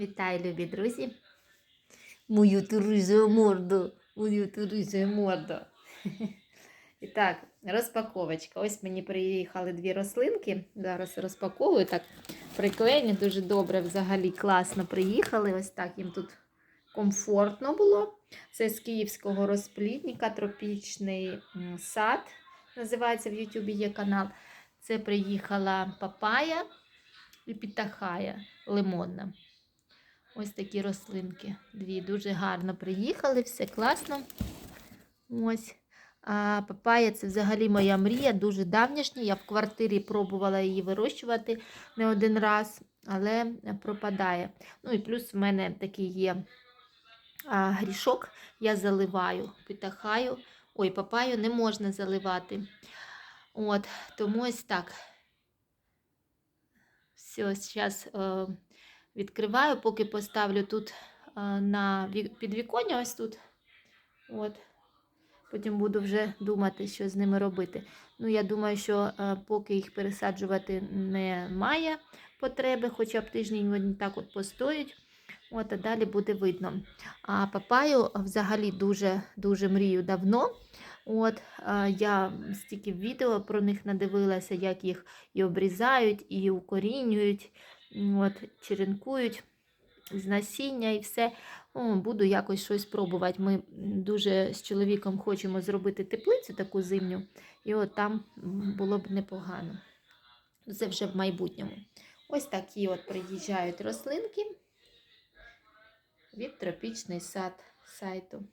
Вітаю, любі друзі. Мою туризу морду. Мою туризу морду. І так, розпаковочка. Ось мені приїхали дві рослинки. Зараз розпаковую. Так, приклеєні дуже добре, взагалі класно приїхали. Ось так їм тут комфортно було. Це з київського розплідника, тропічний сад. Називається в Ютубі є канал. Це приїхала папая і pitahaya лимонна. Ось такі рослинки. Дві дуже гарно приїхали, все класно. Ось. А папая це взагалі моя мрія, дуже давнішня. Я в квартирі пробувала її вирощувати не один раз, але пропадає. Ну і плюс в мене такий є а, грішок, я заливаю, питахаю. Ой, папаю не можна заливати. От, тому ось так. Все, зараз відкриваю, поки поставлю тут на підвіконня, ось тут. От. Потім буду вже думати, що з ними робити. Ну, я думаю, що е, поки їх пересаджувати немає потреби, хоча б тиждень вони так от постоять. От, а далі буде видно. А папаю взагалі дуже дуже мрію давно. От, я стільки відео про них надивилася, як їх і обрізають, і укорінюють, от, черенкують з насіння і все. О, буду якось щось пробувати. Ми дуже з чоловіком хочемо зробити теплицю таку зимню, і от там було б непогано. Це вже в майбутньому. Ось такі от приїжджають рослинки від тропічний сад сайту.